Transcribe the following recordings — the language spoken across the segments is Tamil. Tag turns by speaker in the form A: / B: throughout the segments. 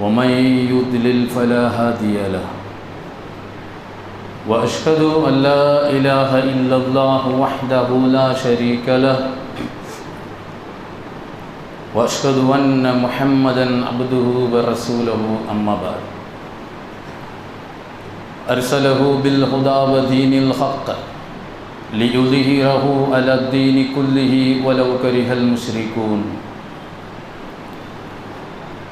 A: ومن يضلل فلا هادي له. وأشهد أن لا إله إلا الله وحده لا شريك له. وأشهد أن محمدا عبده ورسوله أما بعد. أرسله بالهدى ودين الحق ليظهره على الدين كله ولو كره المشركون.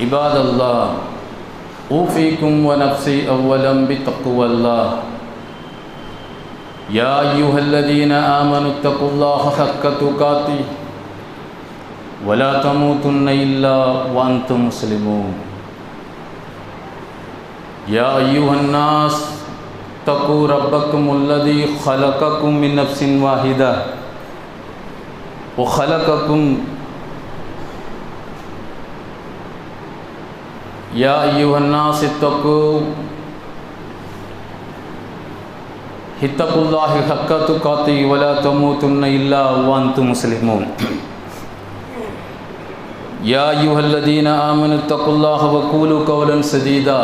A: عباد الله أوفيكم ونفسي أولا بتقوى الله. يا أيها الذين آمنوا اتقوا الله حق تقاته. ولا تموتن إلا وأنتم مسلمون. يا أيها الناس اتقوا ربكم الذي خلقكم من نفس واحدة. وخلقكم يا أيها الناس اتقوا. اتقوا الله حق تقاته ولا تموتن إلا وأنتم مسلمون. يا أيها الذين آمنوا اتقوا الله وقولوا قولا سديدا.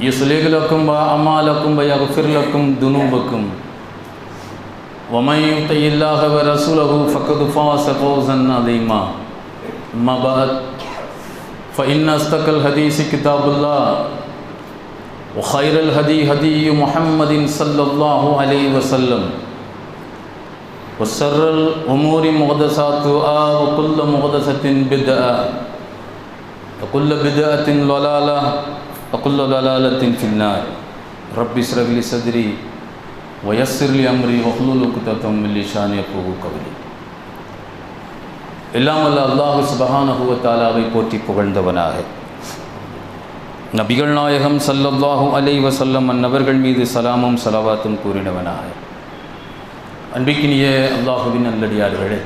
A: يصلح لكم أعمالكم ويغفر لكم ذنوبكم. ومن يطع الله ورسوله فقد فاز فوزا عظيما. أما بعد. فإن أصدق الحديث كتاب الله وخير الهدي هدي محمد صلى الله عليه وسلم وسر الأمور محدثاتها وكل محدثة بدعة وكل بدعة ضلالة وكل ضلالة في النار. رب اشرح لي صدري ويسر لي أمري واحلل عقدة من لساني يفقهوا قولي. எல்லாம் வல்ல அல்லாஹு சுபஹானஹுவ தாலாவை போற்றி புகழ்ந்தவனாக நபிகள் நாயகம் சல்லல்லாஹு அலை வசல்லம் அந்நபர்கள் மீது சலாமும் சலவாத்தும் கூறினவனாக அன்பிக்கினிய அல்லாஹுவின் நல்லடியார்களே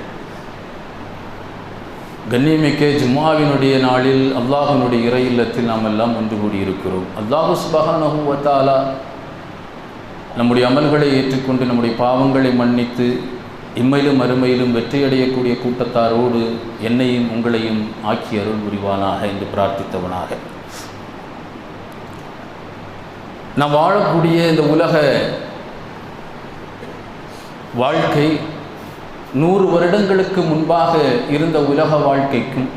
A: கண்ணியமிக்க ஜும்மாவினுடைய நாளில் அல்லாஹுனுடைய இறை இல்லத்தில் நாம் எல்லாம் ஒன்று கூடியிருக்கிறோம் அல்லாஹு சுபஹானஹுவ தாலா நம்முடைய அமல்களை ஏற்றுக்கொண்டு நம்முடைய பாவங்களை மன்னித்து இம்மையிலும் அருமையிலும் வெற்றியடையக்கூடிய கூட்டத்தாரோடு என்னையும் உங்களையும் ஆக்கி அருள் புரிவானாக என்று பிரார்த்தித்தவனாக. நாம் வாழக்கூடிய இந்த உலக வாழ்க்கை நூறு வருடங்களுக்கு முன்பாக இருந்த உலக வாழ்க்கைக்கும்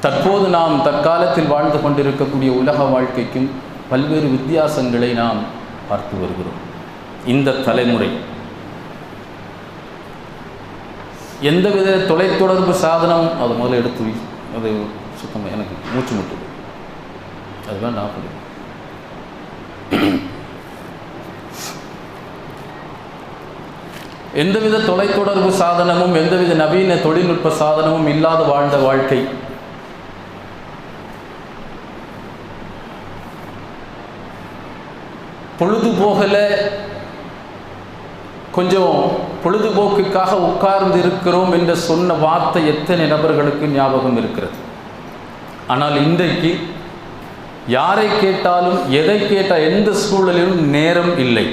A: தற்போது நாம் தற்காலத்தில் வாழ்ந்து கொண்டிருக்கக்கூடிய உலக வாழ்க்கைக்கும் பல்வேறு வித்தியாசங்களை நாம் பார்த்து வருகிறோம். இந்த தலைமுறை எந்தவித தொலைத்தொடர்பு சாதனம் அது முதல்ல எடுத்து வை. அது சுத்தமாக எனக்கு மூச்சு முட்டுது. அதுதான் நான் பண்ணி எந்தவித தொலைத்தொடர்பு சாதனமும் எந்தவித நவீன தொழில்நுட்ப சாதனமும் இல்லாத வாழ்ந்த வாழ்க்கை. பொழுதுபோகலை கொஞ்சம் பொழுதுபோக்குக்காக உட்கார்ந்து இருக்கிறோம் என்று சொன்ன வார்த்தை எத்தனை நபர்களுக்கு ஞாபகம் இருக்கிறது? ஆனால் இன்றைக்கு யாரை கேட்டாலும் எதை கேட்டால் எந்த சூழலிலும் நேரம் இல்லை.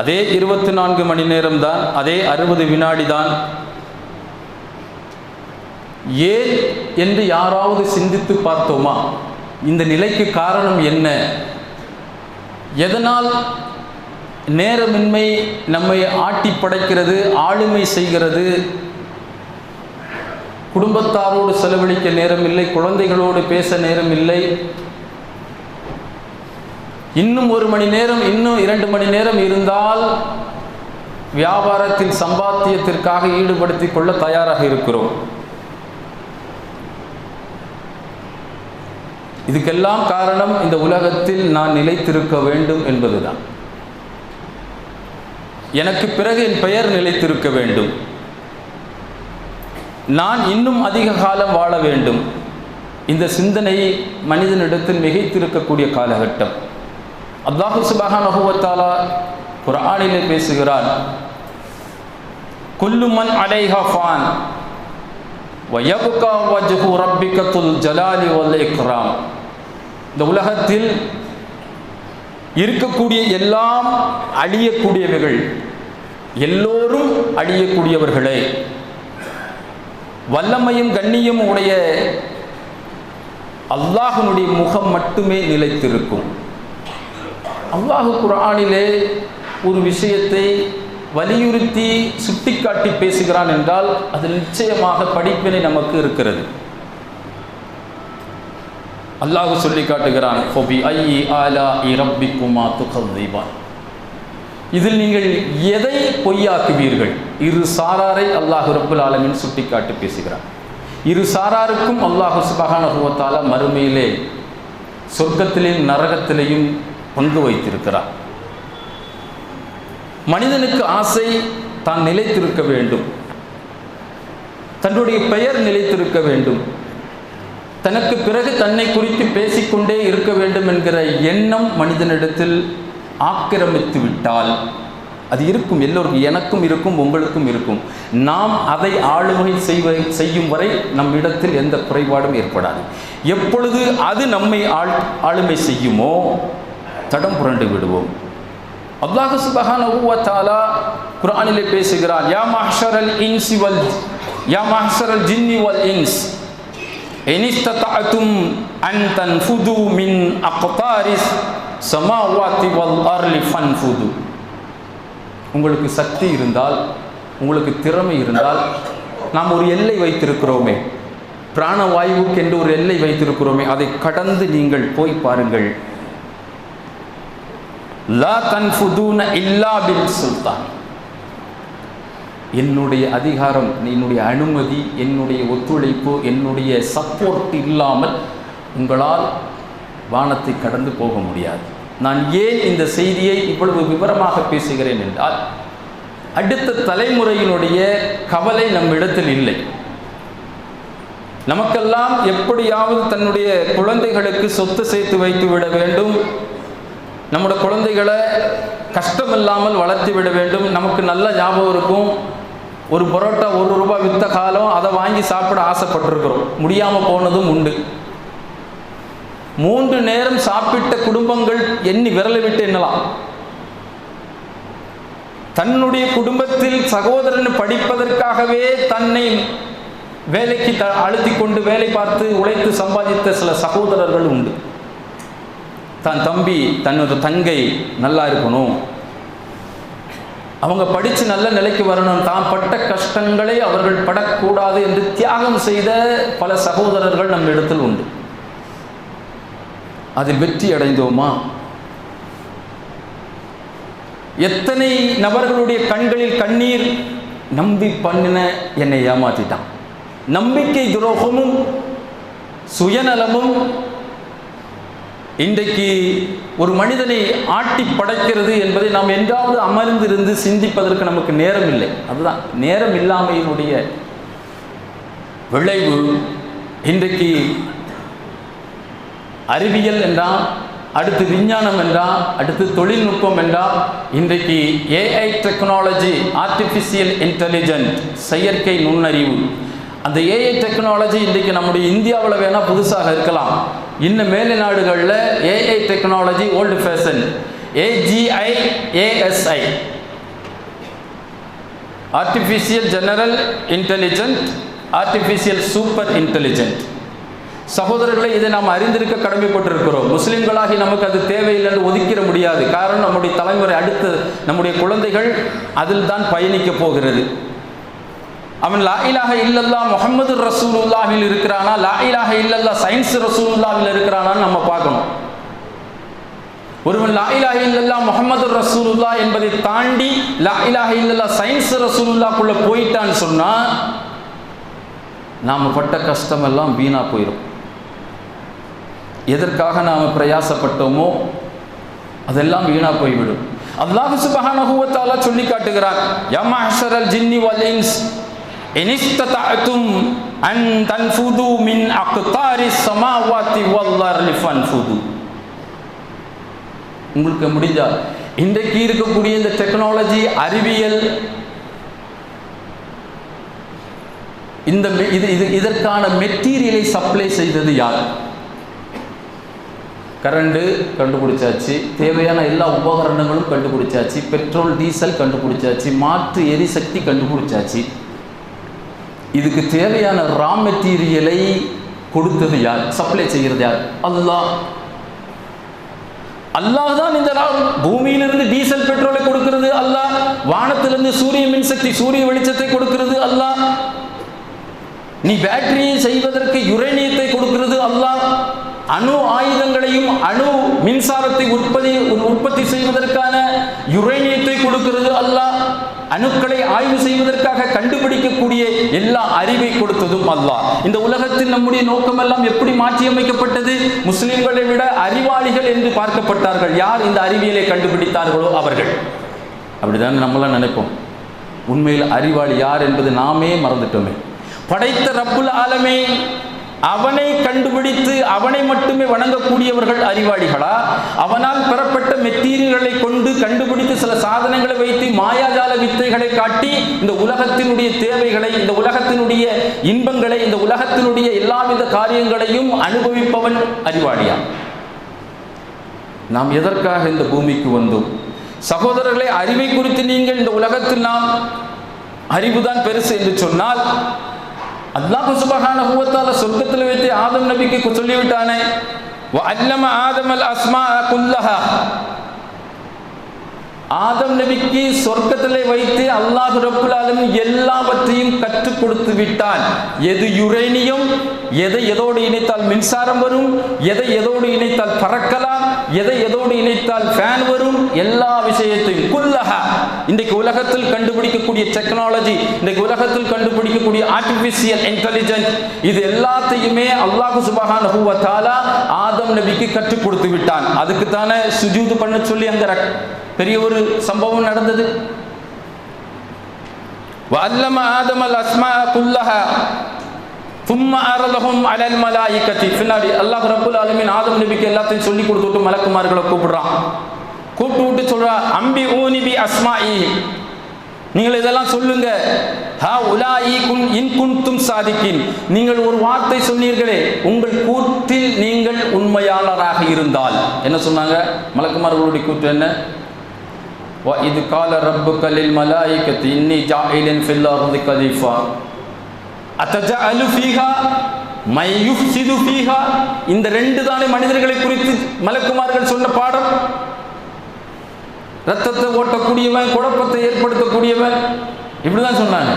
A: அதே இருபத்தி நான்கு மணி நேரம் தான் அதே அறுபது வினாடி தான் ஏன் என்று யாராவது சிந்தித்து பார்த்தோமா? இந்த நிலைக்கு காரணம் என்ன? எதனால் நேரமின்மை நம்மை ஆட்டி படைக்கிறது ஆளுமை செய்கிறது. குடும்பத்தாரோடு செலவழிக்க நேரம் இல்லை குழந்தைகளோடு பேச நேரம் இல்லை இன்னும் ஒரு மணி நேரம் இன்னும் இரண்டு மணி நேரம் இருந்தால் வியாபாரத்தில் சம்பாத்தியத்திற்காக ஈடுபடுத்தி கொள்ள தயாராக இருக்கிறோம். இதுக்கெல்லாம் காரணம் இந்த உலகத்தில் நான் நிலைத்திருக்க வேண்டும் என்பதுதான். எனக்கு பிறகு என் பெயர் நிலைத்திருக்க வேண்டும். நான் இன்னும் அதிக காலம் வாழ வேண்டும். இந்த சிந்தனை மனிதனிடத்தில் மிகைத்திருக்கக்கூடிய காலகட்டம். அல்லாஹு சுபஹான் அஹுவத்தாலா குரானிலே பேசுகிறார் குல்லுமன் அலைஹா ஃபான் வயபுகா வஜ்ஹு ரப்பிகத்துல் ஜலாலி வல் இக்ராம். இந்த உலகத்தில் இருக்கக்கூடிய எல்லாம் அழியக்கூடியவைகள். எல்லோரும் அழியக்கூடியவர்களே. வல்லமையும் கண்ணியும் உடைய அல்லாஹனுடைய முகம் மட்டுமே நிலைத்திருக்கும். அல்லாஹு குரானிலே ஒரு விஷயத்தை வலியுறுத்தி சுட்டிக்காட்டி பேசுகிறான் என்றால் அதில் நிச்சயமாக படிப்பினை நமக்கு இருக்கிறது. அல்லாஹு சொல்லி காட்டுகிறான் ஃபொபி ஐ ஆலா இரப்பிக்குமா துகல்தீபான் இதில் நீங்கள் எதை பொய்யாக்குவீர்கள்? இரு சாராரை அல்லாஹு ரப்புல் ஆலமின் சுட்டிக்காட்டி பேசுகிறான். இரு சாராருக்கும் அல்லாஹு சுபகானுவத்தால மறுமையிலே சொர்க்கத்திலேயும் நரகத்திலேயும் பங்கு வைத்திருக்கிறார் மனிதனுக்கு ஆசை தான் நிலைத்திருக்க வேண்டும். தன்னுடைய பெயர் நிலைத்திருக்க வேண்டும். தனக்கு பிறகு தன்னை குறித்து பேசிக்கொண்டே இருக்க வேண்டும் என்கிற எண்ணம் மனிதனிடத்தில் ஆக்கிரமித்து விட்டால் அது இருக்கும் எல்லோருக்கும் எனக்கும் இருக்கும் உங்களுக்கும் இருக்கும். நாம் அதை ஆளுமை செய்வ செய்யும் வரை நம் இடத்தில் எந்த குறைபாடும் ஏற்படாது. எப்பொழுது அது நம்மை ஆள் ஆளுமை செய்யுமோ தடம் புரண்டு விடுவோம். அல்லாஹு சுபஹான ஊவத்தாலா குரானிலே பேசுகிறார் யா மஹ்ஷரல் இன்சி வல் யா மஹ்ஷரல் ஜின்னி வல் இன்ஸ் இன் an tanfudu min மின் samawati wal arli fanfudu. ஃபன்ஃபுது உங்களுக்கு சக்தி இருந்தால் உங்களுக்கு திறமை இருந்தால் நாம் ஒரு எல்லை வைத்திருக்கிறோமே. பிராணவாயுவுக்கு என்று ஒரு எல்லை வைத்திருக்கிறோமே. அதை கடந்து நீங்கள் போய் பாருங்கள். லா தன்ஃபுதூன இல்லா பில் சுல்தான். என்னுடைய அதிகாரம் என்னுடைய அனுமதி என்னுடைய ஒத்துழைப்பு என்னுடைய சப்போர்ட் இல்லாமல் உங்களால் வானத்தை கடந்து போக முடியாது. நான் ஏன் இந்த செய்தியை இவ்வளவு விவரமாக பேசுகிறேன் என்றால் அடுத்த தலைமுறையினுடைய கவலை நம்மிடத்தில் இல்லை. நமக்கெல்லாம் எப்படியாவது தன்னுடைய குழந்தைகளுக்கு சொத்து சேர்த்து வைத்து விட வேண்டும். நம்முடைய குழந்தைகளை கஷ்டமில்லாமல் வளர்த்து விட வேண்டும். நமக்கு நல்ல ஞாபகம் இருக்கும். ஒரு பரோட்டா ஒரு ரூபாய் விற்ற காலம் அதை வாங்கி சாப்பிட ஆசைப்பட்டிருக்கிறோம். முடியாமல் போனதும் உண்டு. மூன்று நேரம் சாப்பிட்ட குடும்பங்கள் எண்ணி விரலை விட்டு எண்ணலாம். தன்னுடைய குடும்பத்தில் சகோதரன் படிப்பதற்காகவே தன்னை வேலைக்கு த அழுத்தி கொண்டு வேலை பார்த்து உழைத்து சம்பாதித்த சில சகோதரர்கள் உண்டு. தன் தம்பி தன்னோட தங்கை நல்லா இருக்கணும். அவங்க படித்து நல்ல நிலைக்கு வரணும். தான் பட்ட கஷ்டங்களை அவர்கள் படக்கூடாது என்று தியாகம் செய்த பல சகோதரர்கள் நம் இடத்தில் உண்டு. அதில் வெற்றி அடைந்தோமா? எத்தனை நபர்களுடைய கண்களில் கண்ணீர் நம்பி பண்ணின என்னை ஏமாற்றிட்டான் நம்பிக்கை துரோகமும் சுயநலமும் இன்றைக்கு ஒரு மனிதனை ஆட்டி படைக்கிறது என்பதை நாம் என்றாவது அமர்ந்திருந்து சிந்திப்பதற்கு நமக்கு நேரம் இல்லை அதுதான் நேரம் இல்லாமையினுடைய விளைவு இன்றைக்கு அறிவியல் என்றால் அடுத்து விஞ்ஞானம் என்றால் அடுத்து தொழில்நுட்பம் என்றால் இன்றைக்கு ஏஐ டெக்னாலஜி ஆர்டிஃபிஷியல் இன்டெலிஜென்ட் செயற்கை நுண்ணறிவு. அந்த ஏஐ டெக்னாலஜி இன்றைக்கு நம்முடைய இந்தியாவில் வேணால் புதுசாக இருக்கலாம். இன்னும் மேலை நாடுகளில் AI technology old fashion AGI ASI artificial general intelligent artificial super intelligent சகோதரர்களை இதை நாம் அறிந்திருக்க கடமைப்பட்டிருக்கிறோம். முஸ்லிம்களாகி நமக்கு அது தேவையில்லைன்னு ஒதுக்கிட முடியாது. காரணம் நம்முடைய தலைமுறை அடுத்து நம்முடைய குழந்தைகள் அதில் தான் பயணிக்க போகிறது. அவன் லா இலாக இல்லல்லா முகமது ரசூலுல்லாவில் இருக்கிறானா? லா இலாக இல்லல்லா சயின்ஸ் ரசூலுல்லாவில் இருக்கிறானான்னு நம்ம பார்க்கணும். ஒருவன் லா இலாக இல்லல்லா முகமது ரசூலுல்லா என்பதை தாண்டி லா இலாக இல்லல்லா சயின்ஸ் ரசூலுல்லாக்குள்ள போயிட்டான்னு சொன்னா நாம் பட்ட கஷ்டம் எல்லாம் வீணா போயிடும் எதற்காக நாம் பிரயாசப்பட்டோமோ அதெல்லாம் வீணா போய்விடும். அல்லாஹு சுபஹானஹு வ தஆலா சொல்லி காட்டுகிறான் யா மஹ்ஷரல் ஜின்னி வல் இன்ஸ். இனிஸ்ததஅதும் அன் தன்ஃபுது மின் அக்தாரிஸ் ஸமாவாத்தி வல் அர்லி ஃபன்ஃபுது உங்களுக்கு முடிஞ்சால் இன்றைக்கு இருக்கக்கூடிய இந்த டெக்னாலஜி அறிவியல் இந்த மெ- இது இது இதற்கான மெட்டீரியலை சப்ளை செய்தது யார்? கரண்டு கண்டுபிடிச்சாச்சு. தேவையான எல்லா உபகரணங்களும் கண்டுபிடிச்சாச்சு. பெட்ரோல் டீசல் கண்டுபிடிச்சாச்சு. மாற்று எரிசக்தி கண்டுபிடிச்சாச்சு. இதுக்கு தேவையான ரா மெட்டீரியலை கொடுத்தது யார்? சப்ளை செய்கிறது யார்? அல்லாஹ். அல்லாஹ் தான் இந்த ரா- பூமியிலிருந்து டீசல் பெட்ரோலை கொடுக்கிறது. அல்லாஹ் வானத்திலிருந்து சூரிய மின்சக்தி சூரிய வெளிச்சத்தை கொடுக்கிறது. அல்லாஹ் நீ பேட்டரியை செய்வதற்கு யுரேனியத்தை கொடுக்கிறது. அல்லாஹ் அணு ஆயுதங்களையும் அணு மின்சாரத்தை உற்பத்தி உற்பத்தி செய்வதற்கான யுரேனியத்தை கொடுக்கிறது. அல்லாஹ் அணுக்களை ஆய்வு செய்வதற்காக கண்டுபிடிக்கக்கூடிய எல்லா அறிவை கொடுத்ததும் அல்லாஹ். இந்த உலகத்தில் நம்முடைய நோக்கமெல்லாம் எப்படி மாற்றியமைக்கப்பட்டது முஸ்லிம்களை விட அறிவாளிகள் என்று பார்க்கப்பட்டார்கள். யார் இந்த அறிவியலை கண்டுபிடித்தார்களோ அவர்கள். அப்படிதான் நம்மளாம் நினைப்போம். உண்மையில் அறிவாளி யார் என்பது நாமே மறந்துட்டோமே. படைத்த ரப்புல் ஆலமே அவனை கண்டுபிடித்து அவனை மட்டுமே வணங்கக்கூடியவர்கள் அறிவாளிகளா? அவனால் பெறப்பட்ட மெட்டீரியல்களை கொண்டு கண்டுபிடித்து சில சாதனங்களை வைத்து மாயாஜால வித்தைகளை காட்டி இந்த உலகத்தினுடைய தேவைகளை இந்த உலகத்தினுடைய இன்பங்களை இந்த உலகத்தினுடைய எல்லாவித காரியங்களையும் அனுபவிப்பவன் அறிவாளியா? நாம் எதற்காக இந்த பூமிக்கு வந்தோம்? சகோதரர்களை அறிவை குறித்து நீங்கள் இந்த உலகத்தில் நாம் அறிவுதான் பெருசு என்று சொன்னால் அல்லாஹ் சுபஹான ஹுவத்தால சொர்க்கத்தில் வைத்து ஆதம் நபிக்கு சொல்லிவிட்டானே வ அல்லம ஆதமல் அஸ்மா குல்லஹா. ஆதம் நபிக்கு சொர்க்கத்திலே வைத்து அல்லாஹ் ரப்புலாலும் எல்லாவற்றையும் கற்றுக் கொடுத்து விட்டான். எது யுரேனியம் எதை எதோடு இணைத்தால் மின்சாரம் வரும் எதை எதோடு இணைத்தால் பறக்கலாம் எதை எதோடு இணைத்தால் ஃபேன் வரும் எல்லா விஷயத்தையும். குல்லஹா இன்றைக்கு உலகத்தில் கண்டுபிடிக்கக்கூடிய டெக்னாலஜி இன்றைக்கு உலகத்தில் கண்டுபிடிக்கக்கூடிய ஆர்டிபிஷியல் இன்டெலிஜென்ஸ் இது எல்லாத்தையுமே அல்லாஹ் சுபஹான் ஹூவத்தாலா ஆதம் நபிக்கு கற்றுக் கொடுத்து விட்டான். அதுக்கு தானே சுஜூது பண்ண சொல்லி அந்த பெரிய ஒரு ஒரு சம்பவம் நடந்தது. வல்லம ஆதம் அல் அஸ்மா குல்லஹா சும்மா அரலகும் அலல் மலாயிக்கத்தி பின்னாடி அல்லாஹ் ரப்புல் ஆலமின் ஆதம் நபிக்கு எல்லாத்தையும் சொல்லி கொடுத்துட்டு மலக்குமார்களை கூப்பிடுறான். கூப்பிட்டு விட்டு சொல்றா அம்பி ஊனிபி அஸ்மாயி நீங்கள் இதெல்லாம் சொல்லுங்க. ஹா உலா இ குன் இன் குன்தும் சாதிக்கின். நீங்கள் ஒரு வார்த்தை சொன்னீர்களே உங்கள் கூற்றில் நீங்கள் உண்மையாளராக இருந்தால். என்ன சொன்னாங்க? மலக்குமார்களுடைய கூற்று என்ன? وَإِذْ قَالَ رَبُّكَ لِلْمَلَائِكَةِ إِنِّي جَاعِلٌ فِي الْأَرْضِ خَلِيفَةً أَتَجْعَلُ فِيهَا مَن يُفْسِدُ فِيهَا இந்த ரெண்டு தானே மனிதர்களை குறித்து மலக்குமார்கள் சொன்ன பாடம் ரத்தத்தை ஓட்டக்கூடியவன் குழப்பத்தை ஏற்படுத்தக்கூடியவன் இப்படிதான் சொன்னாங்க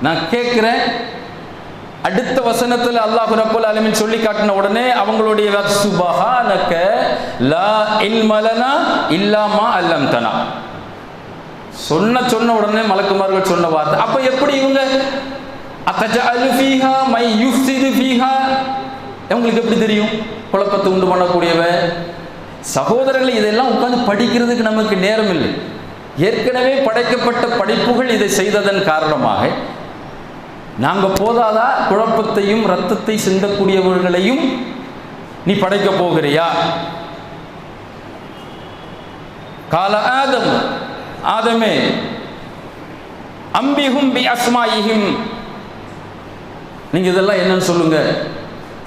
A: நான் கேட்கிறேன் அடுத்த வசனத்தில் அல்லாஹ் ரப்பல் ஆலமீன் சொல்லி காட்டின உடனே அவங்களுடைய சுபஹானக லா இல்மலனா இல்லாமா அல்லம்தனா சொன்ன சொன்ன உடனே மலக்குமார்கள் சொன்ன வார்த்தை. அப்ப எப்படி இவங்க? மை உங்களுக்கு எப்படி தெரியும்? குழப்பத்தை உண்டு பண்ணக்கூடியவ. சகோதரர்களை இதெல்லாம் உட்காந்து படிக்கிறதுக்கு நமக்கு நேரம் இல்லை ஏற்கனவே படைக்கப்பட்ட படைப்புகள் இதை செய்ததன் காரணமாக நாங்கள் போதாதா? குழப்பத்தையும் ரத்தத்தை சிந்தக்கூடியவர்களையும் நீ படைக்க போகிறியா? கால ஆதம் ஆதமே. அம்பிஹும் பி அஸ்மாயிஹிம். நீங்க இதெல்லாம் என்னன்னு சொல்லுங்க.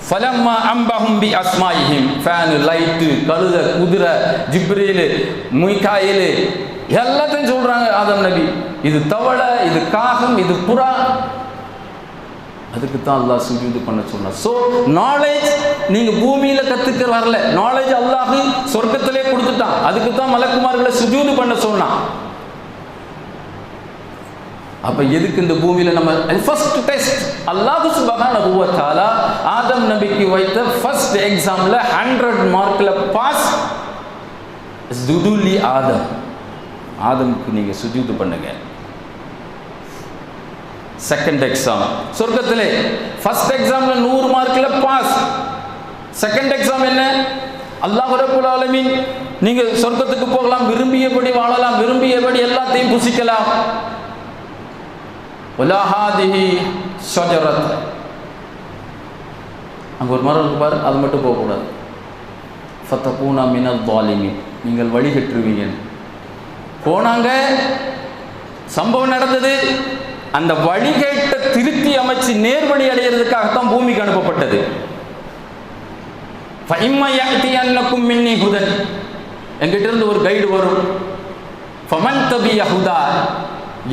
A: ஃபலம்மா அம்பஹும் பி அஸ்மாயிஹிம். ஃபேனு லைட்டு கழுத குதிரை ஜிப்ரீலு முய்காயிலு எல்லாத்தையும் சொல்றாங்க ஆதம் நபி. இது தவளை இது காகம் இது புறா. அதுக்கு தான் அல்லாஹ் சுஜூது பண்ண சொன்னார் ஸோ நாலேஜ் நீங்க பூமியில கத்துக்க வரல. நாலேஜ் அல்லாஹு சொர்க்கத்திலே கொடுத்துட்டான். அதுக்கு தான் மலக்குமார்களை சுஜூது பண்ண சொன்னான். அப்ப எதுக்கு இந்த பூமியில நம்ம ஃபர்ஸ்ட் டெஸ்ட் அல்லாஹு சுபஹானஹு வ ஆதம் நபிக்கு வைத்த ஃபர்ஸ்ட் எக்ஸாம்ல 100 மார்க்ல பாஸ் சுதுலி ஆதம். ஆதமுக்கு நீங்க சுஜூது பண்ணுங்க. செகண்ட் எக்ஸாம் சொர்க்கத்திலே ஃபர்ஸ்ட் எக்ஸாம்ல நூறு மார்க்ல பாஸ் செகண்ட் எக்ஸாம் என்ன? அல்லாஹ் ரப்புல் ஆலமீன். நீங்க சொர்க்கத்துக்கு போகலாம் விரும்பியபடி வாழலாம் விரும்பியபடி எல்லாத்தையும் புசிக்கலாம். உலஹாதிஹி ஷஜரத் அங்கே ஒரு மரம் இருக்கு அது மட்டும் போகக்கூடாது. ஃபத்தபூனா மினல் தாலிமி நீங்கள் வழிகட்டுருவீங்க போனாங்க சம்பவம் நடந்தது. அந்த வழிகேட்டை திருத்தி அமைச்சு நேர்வழி அடைகிறதுக்காகத்தான் பூமிக்கு அனுப்பப்பட்டது. அன்னக்கும் மின்னி ஹுதன். எங்கிட்ட இருந்து ஒரு கைடு வரும். ஃபமன் தபி அஹுதா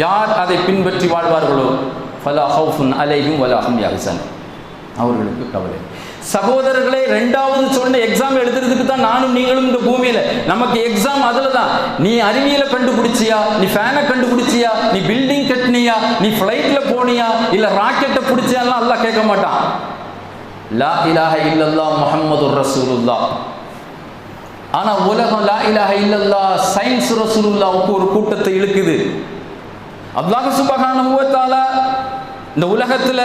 A: யார் அதை பின்பற்றி வாழ்வார்களோ? ஃபலா ஹவுஃபுன் அலைஹும் வலாஹம் யாசன் அவர்களுக்கு கவலை. சகோதரர்களே ரெண்டாவது சொன்ன எக்ஸாம் எழுதுறதுக்கு தான் நானும் நீங்களும் இந்த பூமியில. நமக்கு எக்ஸாம் அதுல தான் நீ அறிவியலை கண்டுபிடிச்சியா? நீ ஃபேனை கண்டுபிடிச்சியா? நீ பில்டிங் கட்டினியா? நீ ஃப்ளைட்ல போனியா? இல்ல ராக்கெட்டை பிடிச்சியாலாம் அல்லாஹ் கேட்க மாட்டான். லா இலாஹ இல்லல்லா முஹம்மது ரசூலுல்லா ஆனா உலகம் லா இலாஹ இல்லல்லா சயின்ஸ் ரசூலுல்லாவுக்கு ஒரு கூட்டத்தை இழுக்குது. அல்லாஹ் சுபகான முகத்தால இந்த உலகத்துல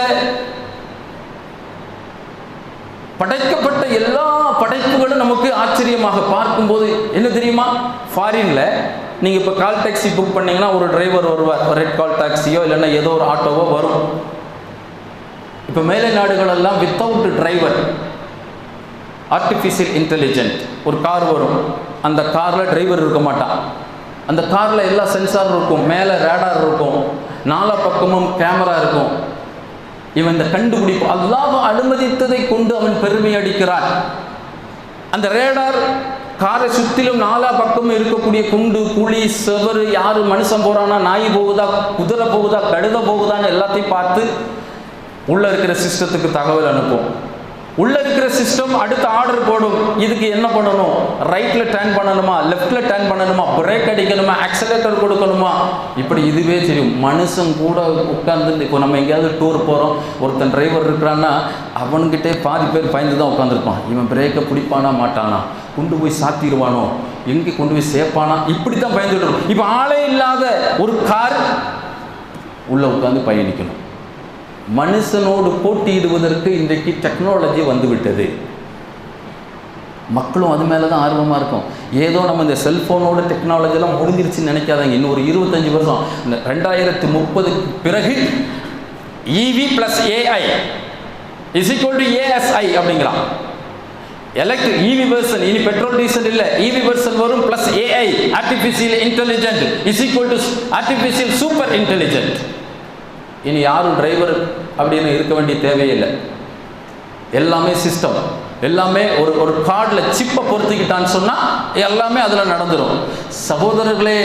A: படைக்கப்பட்ட எல்லா படைப்புகளும் நமக்கு ஆச்சரியமாக பார்க்கும்போது என்ன தெரியுமா? ஃபாரின்ல நீங்க இப்போ கால் டாக்ஸி புக் பண்ணீங்கன்னா ஒரு டிரைவர் வருவார். ரெட் கால் டாக்ஸியோ இல்லைன்னா ஏதோ ஒரு ஆட்டோவோ வரும். இப்போ மேலை நாடுகளெல்லாம் வித்தவுட் டிரைவர் ஆர்டிஃபிஷியல் இன்டெலிஜென்ட் ஒரு கார் வரும். அந்த காரில் டிரைவர் இருக்க மாட்டான். அந்த காரில் எல்லா சென்சார் இருக்கும் மேலே ரேடார் இருக்கும் நாலா பக்கமும் கேமரா இருக்கும். இவன் இந்த கண்டுபிடிப்பு அல்லாஹ் அனுமதித்ததை கொண்டு அவன் பெருமை அடிக்கிறான். அந்த ரேடார் காரை சுற்றிலும் நாலா பக்கமும் இருக்கக்கூடிய குண்டு குழி செவரு யார் மனுஷன் போகிறானா நாய் போகுதா குதிரை போகுதா கழுத போகுதான்னு எல்லாத்தையும் பார்த்து உள்ளே இருக்கிற சிஸ்டத்துக்கு தகவல் அனுப்பும். உள்ள இருக்கிற சிஸ்டம் அடுத்த ஆர்டர் போடும். இதுக்கு என்ன பண்ணணும்? ரைட்ல டர்ன் பண்ணணுமா? லெஃப்ட்ல டர்ன் பண்ணணுமா? பிரேக் அடிக்கணுமா? ஆக்சலேட்டர் கொடுக்கணுமா? இப்படி இதுவே தெரியும். மனுஷன் கூட உட்கார்ந்து இப்போ நம்ம எங்கேயாவது டூர் போகிறோம் ஒருத்தன் டிரைவர் இருக்கிறான்னா அவன்கிட்டே பாதி பேர் பயந்து தான் உட்காந்துருப்பான் இவன் பிரேக்கை பிடிப்பானா மாட்டானா? கொண்டு போய் சாத்திடுவானோ? எங்கே கொண்டு போய் சேர்ப்பானா இப்படி தான் பயந்துட்டு இருக்கும். இப்போ ஆளே இல்லாத ஒரு கார் உள்ள உட்காந்து பயணிக்கணும். மனுஷனோடு போட்டியிடுவதற்கு இன்றைக்கு டெக்னாலஜி வந்துவிட்டது. மக்களும் அது மேலே தான் ஆர்வமாக இருக்கும். ஏதோ நம்ம இந்த செல்ஃபோனோட டெக்னாலஜிலாம் முடிஞ்சிருச்சுன்னு நினைக்காதாங்க. இன்னும் ஒரு இருபத்தஞ்சி வருஷம். இந்த ரெண்டாயிரத்து முப்பதுக்கு பிறகு EV plus AI is equal to ASI அப்படிங்கிறான் எலக்ட்ரிக் இவி வெர்சன் இனி பெட்ரோல் டீசல் இல்லை. இவி வெர்சன் வரும் plus AI artificial intelligent is equal to artificial super intelligent இனி யாரும் டிரைவர் அப்படின்னு இருக்க வேண்டிய தேவையில்லை. எல்லாமே சிஸ்டம் எல்லாமே ஒரு ஒரு கார்டில் சிப்பை பொருத்திக்கிட்டான்னு சொன்னால் எல்லாமே அதில் நடந்துடும் சகோதரர்களே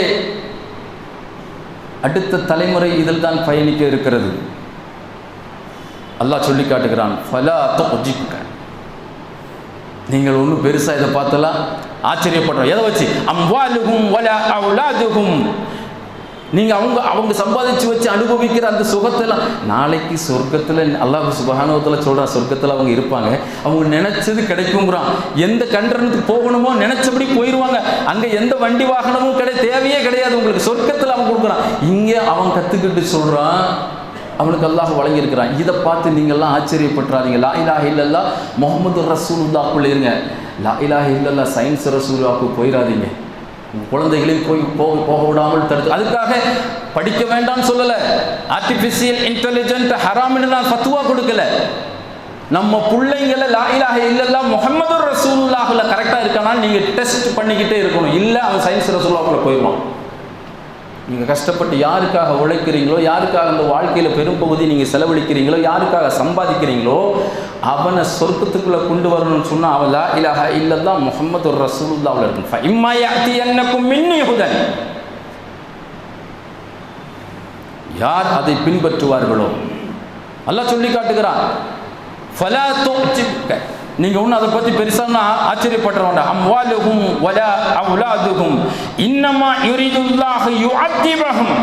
A: அடுத்த தலைமுறை இதில் தான் பயணிக்க இருக்கிறது. அல்லாஹ் சொல்லி காட்டுகிறான் ஃபலாத்த நீங்கள் ஒன்றும் பெருசாக இதை பார்த்தலாம் ஆச்சரியப்படுறோம். எதை வச்சு? அம்வாலுகும் வல அவுலாதுகும் நீங்கள் அவங்க அவங்க சம்பாதிச்சு வச்சு அனுபவிக்கிற அந்த சுகத்தெல்லாம் நாளைக்கு சொர்க்கத்தில் அல்லாஹ் சுபகானுவத்தில் சொல்கிறான் சொர்க்கத்தில் அவங்க இருப்பாங்க. அவங்க நினச்சது கிடைக்குங்கிறான் எந்த கண்டனத்துக்கு போகணுமோ நினச்சபடி போயிடுவாங்க அங்கே எந்த வண்டி வாகனமும் கிடை தேவையே கிடையாது. உங்களுக்கு சொர்க்கத்தில் அவன் கொடுக்குறான். இங்கே அவன் கற்றுக்கிட்டு சொல்கிறான் அவனுக்கு அல்லாஹ் வழங்கியிருக்கிறான். இதை பார்த்து நீங்கள்லாம் ஆச்சரியப்பட்டுறாதீங்க. லா இலாஹ இல்லல்லா முகமது ரசூலுல்லாக்குள்ள இருங்க. லா இலாஹ இல்லல்லா சயின்ஸ் ரசூலுல்லாக்கு போயிடாதீங்க உங்க போய் போக போக விடாமல் தடுத்து அதுக்காக படிக்க வேண்டாம்னு சொல்லலை. ஆர்டிஃபிஷியல் இன்டெலிஜென்ட் ஹராமின்னு நான் ஃபத்துவா கொடுக்கல. நம்ம பிள்ளைங்களை லாயிலாக இலாஹ முகமது ரசூல்லாஹில் கரெக்டாக இருக்கானா நீங்கள் டெஸ்ட் பண்ணிக்கிட்டே இருக்கணும். இல்லை அவன் சயின்ஸ் ரசூல்லாக்குள்ள போயிடுவான். நீங்கள் கஷ்டப்பட்டு யாருக்காக உழைக்கிறீங்களோ யாருக்காக அந்த வாழ்க்கையில் பெரும்பகுதி நீங்கள் செலவழிக்கிறீங்களோ யாருக்காக சம்பாதிக்கிறீங்களோ அவனை சொர்க்கத்துக்குள்ளே கொண்டு வரணும்னு சொன்னால் அவன் லா இலாஹ இல்லல்லா முகமது ரசூலுல்லாவில் இருக்கும் இம்மாயாத்தி என்னக்கும் மின்னியுதன் யார் அதை பின்பற்றுவார்களோ? அல்லாஹ் சொல்லி காட்டுகிறான். ஃபலா துஅஜிப்க நீங்க ஒன்றும் அதை பற்றி பெருசாக ஆச்சரியப்பட வேண்டாம் அம்வாலுகும் வலா அவுலாதுகும். இன்னமா யுரிதுல்லாஹ் யுஅத்திபஹும்.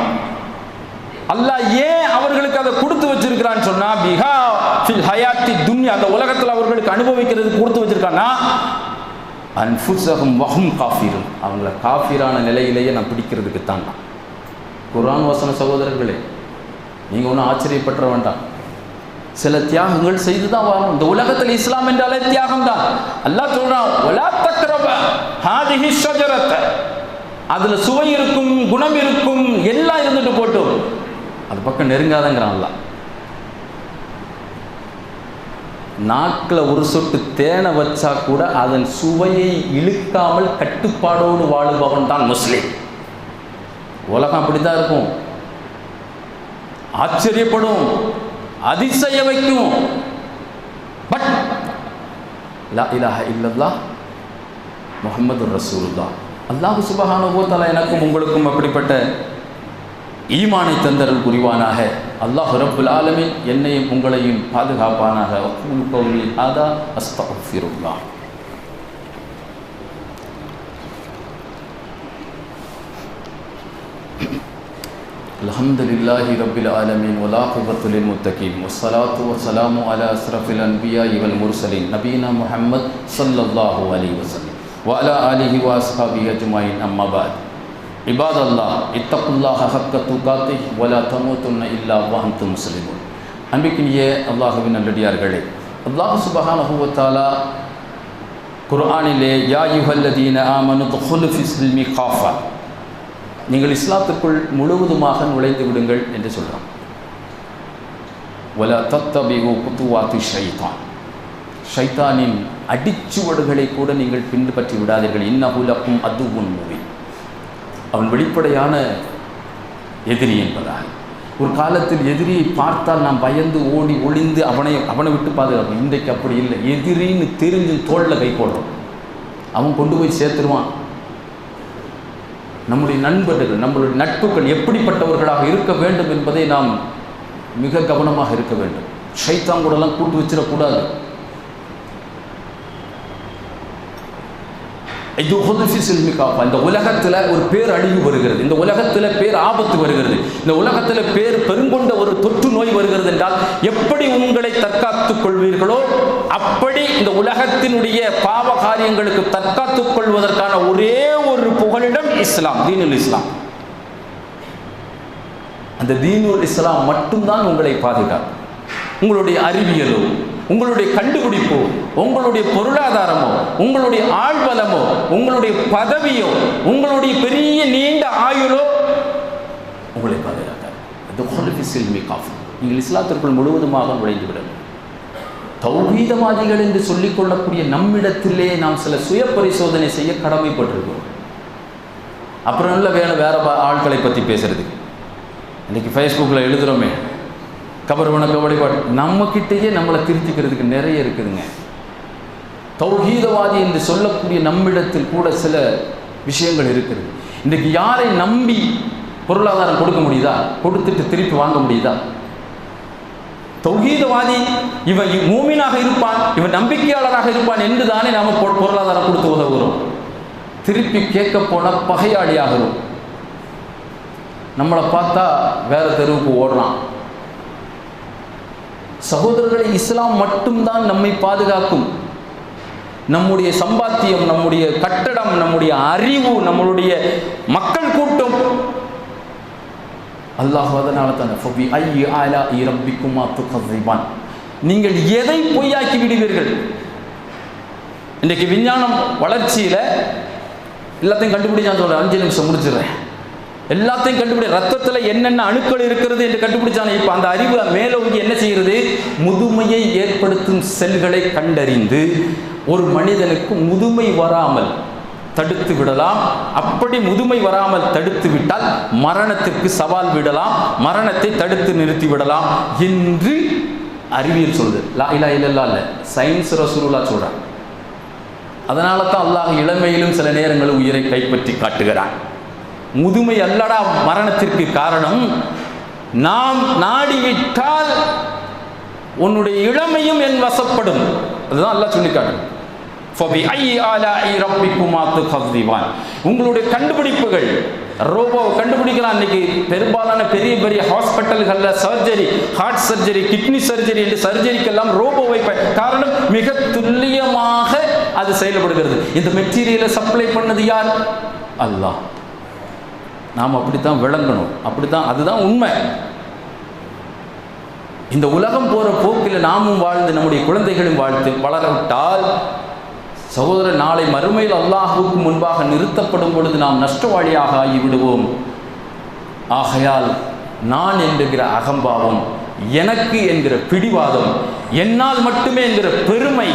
A: அல்லாஹ் ஏன் அவர்களுக்கு அதை கொடுத்து வச்சிருக்கிறான்னு சொன்னா பிஹா ஃபில் ஹயாத்தி துன்யா. அந்த உலகத்தில் அவர்களுக்கு அனுபவிக்கிறது கொடுத்து வச்சிருக்கான்னா அன்ஃபுஸஹும் வஹும் காஃபீரும் அவங்கள காஃபிரான நிலையிலேயே நான் பிடிக்கிறதுக்கு தான் குரான் வசன சகோதரர்களே நீங்கள் ஒன்றும் ஆச்சரியப்பட்ட வேண்டாம் சில தியாகங்கள் செய்து தான் வாழணும் இந்த உலகத்தில் இஸ்லாம் என்றாலே தியாகம் தான் அல்லாஹ் சொல்றான் அதுல சுவை இருக்கும் குணம் இருக்கும் எல்லாம் இருந்துட்டு போட்டும். அது பக்கம் நெருங்காதங்கிறான் அல்லாஹ். நாக்கில் ஒரு சொட்டு தேனை வச்சா கூட அதன் சுவையை இழுக்காமல் கட்டுப்பாடோடு வாழுபவன் தான் முஸ்லீம். உலகம் அப்படிதான் இருக்கும். ஆச்சரியப்படும். அதிசய வைக்கும் பட் லா இலாஹ இல்லல்லாஹ் முஹம்மது ரசூலுல்லாஹ் அல்லாஹ் சுபஹானஹு எனக்கும் உங்களுக்கும் அப்படிப்பட்ட ஈமானை தந்தரல் புரிவானாக. அல்லாஹ் ரப்புல் ஆலமின் என்னையும் உங்களையும் பாதுகாப்பானாக. அக்கூலு கௌலி الحمد لله رب العالمين والعاقبة للمتقين والصلاة والسلام على أشرف الأنبياء والمرسلين نبينا محمد صلى الله عليه وسلم وعلى آله وأصحابه أجمعين أما بعد عباد الله اتقوا الله حق تقاته ولا تموتن إلا وأنتم مسلمون அன்பிக்கினிய அல்லாஹுவின் நல்லடியார்களே அல்லாஹ் சுபஹானஹு வ தஆலா குர்ஆனிலே யா யுஹல்லதீன ஆமனு துஹுலு ஃபிஸ்லிமி காஃபா நீங்கள் இஸ்லாத்துக்குள் முழுவதுமாக நுழைந்து விடுங்கள் என்று சொல்கிறோம் ஒல தத்தபிகு புத்துவாத்து ஷைதான் ஷைத்தானின் அடிச்சுவடுகளை கூட நீங்கள் பின்பற்றி விடாதீர்கள். இன்னகுலக்கும் அதுவும் மூவி அவன் வெளிப்படையான எதிரி என்பதாக ஒரு காலத்தில் எதிரியை பார்த்தால் நாம் பயந்து ஓடி ஒளிந்து அவனை அவனை விட்டு பாதுகாப்போம். இன்றைக்கு அப்படி இல்லை. எதிரின்னு தெரிஞ்சு தோளில் கை போடுறோம். அவன் கொண்டு போய் சேர்த்துருவான். நம்முடைய நண்பர்கள் நம்மளுடைய நட்புகள் எப்படிப்பட்டவர்களாக இருக்க வேண்டும் என்பதை நாம் மிக கவனமாக இருக்க வேண்டும். ஷைத்தான்கூடலாம் கூட்டு வச்சிடக்கூடாது. இது ஹுதுஃபி சில்மி காப்பா இந்த உலகத்தில் ஒரு பேர் அழிவு வருகிறது. இந்த உலகத்தில் பேர் ஆபத்து வருகிறது. இந்த உலகத்தில் பேர் பெருங்கொண்ட ஒரு தொற்று நோய் வருகிறது என்றால் எப்படி உங்களை தற்காத்துக் கொள்வீர்களோ அப்படி இந்த உலகத்தினுடைய பாவ காரியங்களுக்கு தற்காத்துக் கொள்வதற்கான ஒரே ஒரு புகலிடம் இஸ்லாம் தீனுல் இஸ்லாம். அந்த தீனுல் இஸ்லாம் மட்டும்தான் உங்களை பாதுகாக்கும். உங்களுடைய அறிவியலும் உங்களுடைய கண்டுபிடிப்போ உங்களுடைய பொருளாதாரமோ உங்களுடைய ஆழ்வலமோ உங்களுடைய பதவியோ உங்களுடைய பெரிய நீண்ட ஆயுளோ உங்களை பாதுகாக்காது. நீங்கள் இஸ்லாத்திற்குள் முழுவதுமாக நுழைந்து விட தௌகீதவாதிகள் என்று சொல்லிக் கொள்ளக்கூடிய நம்மிடத்திலே நாம் சில சுய பரிசோதனை செய்ய கடமைப்பட்டிருக்கிறோம். அப்புறம் இல்லை வேணும் வேற ஆட்களை பற்றி பேசுறது இன்னைக்கு ஃபேஸ்புக்கில் எழுதுகிறோமே கபர் வணக்க வழிபாடு. நம்மக்கிட்டேயே நம்மளை திருத்திக்கிறதுக்கு நிறைய இருக்குதுங்க. தௌஹீதவாதி என்று சொல்லக்கூடிய நம்மிடத்தில் கூட சில விஷயங்கள் இருக்குது. இன்றைக்கு யாரை நம்பி பொருளாதாரம் கொடுக்க முடியுதா? கொடுத்துட்டு திருப்பி வாங்க முடியுதா? தௌஹீதவாதி இவன் மூமினாக இருப்பான் இவன் நம்பிக்கையாளராக இருப்பான் என்று தானே நாம் பொ- பொருளாதாரம் கொடுத்து உதவுகிறோம். திருப்பி கேட்க போன பகையாளியாகிறோம். நம்மளை பார்த்தா வேற தெருவுக்கு ஓடுறான். சகோதரர்களை இஸ்லாம் மட்டும்தான் நம்மை பாதுகாக்கும். நம்முடைய சம்பாத்தியம் நம்முடைய கட்டடம் நம்முடைய அறிவு நம்மளுடைய மக்கள் கூட்டம். அல்லாஹ் அதனால தானே ஃபபி நீங்கள் எதை பொய்யாக்கி விடுவீர்கள்? இன்றைக்கு விஞ்ஞானம் வளர்ச்சியில் எல்லாத்தையும் கண்டுபிடிச்சான் சொல்கிறேன் அஞ்சு நிமிஷம் முடிச்சிடுறேன். எல்லாத்தையும் கண்டுபிடி ரத்தத்தில் என்னென்ன அணுக்கள் இருக்கிறது என்று கண்டுபிடிச்சானே இப்போ அந்த அறிவு மேலோங்கி என்ன செய்கிறது? முதுமையை ஏற்படுத்தும் செல்களை கண்டறிந்து ஒரு மனிதனுக்கு முதுமை வராமல் தடுத்து விடலாம். அப்படி முதுமை வராமல் தடுத்து விட்டால் மரணத்திற்கு சவால் விடலாம் மரணத்தை தடுத்து நிறுத்தி விடலாம் என்று அறிவியல் சொல்லுது. லா இல்லா இல்லல்லா இல்லை சயின்ஸ் ரசூலா சொல்கிறான் அதனால தான் அல்லாஹ் இளமையிலும் சில நேரங்களில் உயிரை கைப்பற்றி காட்டுகிறான். முதுமை அல்லடா மரணத்திற்கு காரணம். நாம் நாடிவிட்டால் உன்னுடைய இளமையும் என் வசப்படும். அதுதான் எல்லாம் சொல்லிக்காட்டும் உங்களுடைய கண்டுபிடிப்புகள் ரோபோவை கண்டுபிடிக்கலாம். இன்னைக்கு பெரும்பாலான பெரிய பெரிய ஹாஸ்பிட்டல்களில் surgery heart surgery kidney surgery என்று சர்ஜரிக்கெல்லாம் ரோபோவை காரணம் மிக துல்லியமாக அது செயல்படுகிறது. இந்த மெட்டீரியலை சப்ளை பண்ணது யார்? அல்லாஹ். நாம் அப்படித்தான் விளங்கணும். அப்படித்தான் அதுதான் உண்மை. இந்த உலகம் போற போக்கில் நாமும் வாழ்ந்து நம்முடைய குழந்தைகளும் வாழ்த்து வளரவிட்டால் சகோதர நாளை மறுமையில் அல்லாஹுவுக்கு முன்பாக நிறுத்தப்படும் பொழுது நாம் நஷ்டவாளியாக ஆகிவிடுவோம். ஆகையால் நான் என்கிற அகம்பாவம் எனக்கு என்கிற பிடிவாதம் என்னால் மட்டுமே என்கிற பெருமை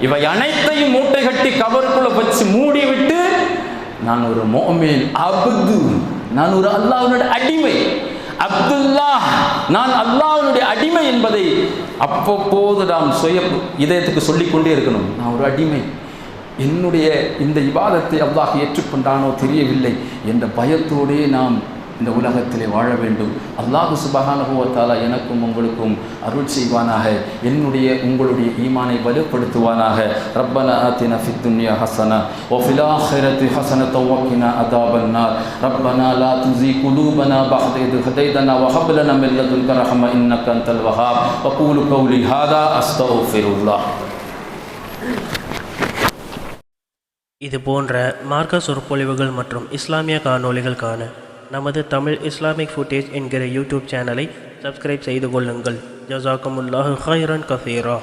A: இவை அனைத்தையும் மூட்டை கட்டி கவருக்குள்ள வச்சு மூடிவிட்டு நான் ஒரு மோமேன் அபுது. நான் ஒரு அல்லாஹ்வுடைய அடிமை. அப்துல்லா நான் அல்லாஹ்வுடைய அடிமை என்பதை அப்பப்போது நாம் சுய இதயத்துக்கு சொல்லிக்கொண்டே இருக்கணும். நான் ஒரு அடிமை. என்னுடைய இந்த விவாதத்தை அல்லாஹ் ஏற்றுக்கொண்டானோ தெரியவில்லை என்ற பயத்தோடே நாம் இந்த உலகத்திலே வாழ வேண்டும். அல்லாஹு சுபகானுபவத்தாலா எனக்கும் உங்களுக்கும் அருள் செய்வானாக. என்னுடைய உங்களுடைய ஈமானை வலுப்படுத்துவானாக. ரப்பனா தின ஃபி துன்யா ஹசனா ஓ ஃபிலாஹிரத்து ஹசன தௌவக்கினா அதாபன்னா ரப்பனா லா துசி குலூபனா பஹத் இது ஹதைதனா வஹப்லன மின் லதுன்க ரஹம இன்னக அன்தல் வஹாப். வகூலு கௌலி ஹாதா அஸ்தௌஃபிருல்லாஹ்
B: இது போன்ற மார்க்க சொற்பொழிவுகள் மற்றும் இஸ்லாமிய காணொலிகள் நமது தமிழ் இஸ்லாமிக் ஃபுட்டேஜ் என்கிற யூடியூப் சேனலை சப்ஸ்கிரைப் செய்து கொள்ளுங்கள். ஜசாக்கமுல்லாஹு ஹைரன் கஃபீரா